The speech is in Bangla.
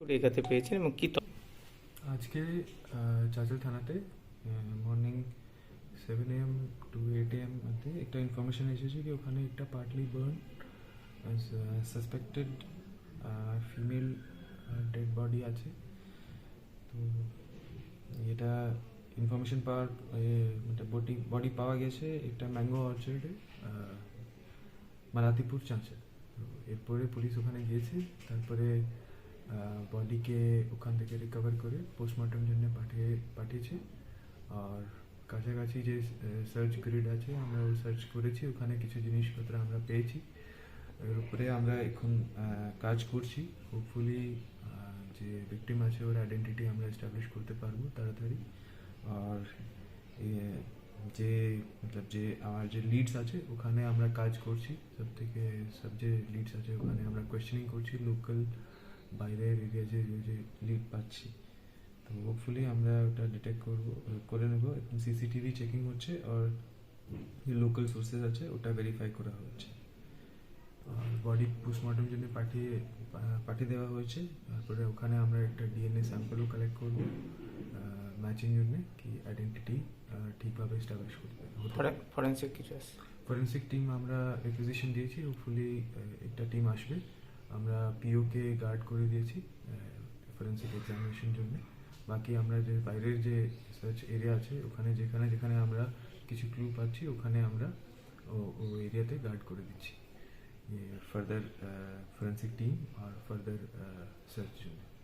লেখাতে পেয়েছেন এবং কি? আজকে চাচল থানাতে morning seven AM to eight AM মধ্যে একটা ইনফরমেশন এসেছে কি ওখানে একটা partly burn suspected female dead body আছে তো এটা ইনফরমেশন পাওয়ার বডি বডি পাওয়া গেছে একটা ম্যাঙ্গো অর্চার্ডে মালাতিপুর চাঁচে এরপরে পুলিশ ওখানে গিয়েছে, তারপরে বডিকে ওখান থেকে রিকভার করে পোস্টমর্টম জন্য পাঠিয়ে, পাঠিয়েছে। আর কাছাকাছি যে সার্চ গ্রিড আছে, আমরা সার্চ করেছি। ওখানে কিছু জিনিসপত্র আমরা পেয়েছি। এর উপরে আমরা এখন কাজ করছি। হোপফুলি যে ভিকটিম আছে, ওর আইডেন্টিটি আমরা এস্টাবলিশ করতে পারব তাড়াতাড়ি। আর যে, মতলব যে, আমার যে লিডস আছে, ওখানে আমরা কাজ করছি। সব থেকে সব যে লিডস আছে, ওখানে আমরা কোয়েশ্চেনিং করছি। লোকাল বাইরের এরিয়া যে যে লিড পাচ্ছি। তো হোপফুলি আমরা ওটা ডিটেক্ট করব করে নেব। এখন সিসিটিভি চেকিং হচ্ছে আর যে লোকাল সোর্সেস আছে ওটা ভেরিফাই করা হচ্ছে। বডি পোস্টমর্টম জন্য পাঠিয়ে পাঠিয়ে দেওয়া হয়েছে। তারপরে ওখানে আমরা একটা ডিএনএ স্যাম্পলও কালেক্ট করব ম্যাচিং জন্য কি আইডেন্টিটি ঠিকভাবে এস্টাবলিশ করতে ফরেন্সিক কিছু আছে? ফরেন্সিক টিম আমরা রিকুইজিশন দিয়েছি। হোপফুলি একটা টিম আসবে। আমরা পিওকে গার্ড করে দিয়েছি ফরেন্সিক এক্সামিনেশন জন্য। বাকি আমরা যে বাইরের যে সার্চ এরিয়া আছে, ওখানে যেখানে যেখানে আমরা কিছু ক্লু পাচ্ছি, ওখানে আমরা ও- এরিয়াতে গার্ড করে দিচ্ছি। ফার্দার ফরেন্সিক টিম আর ফার্দার সার্চ জন্য।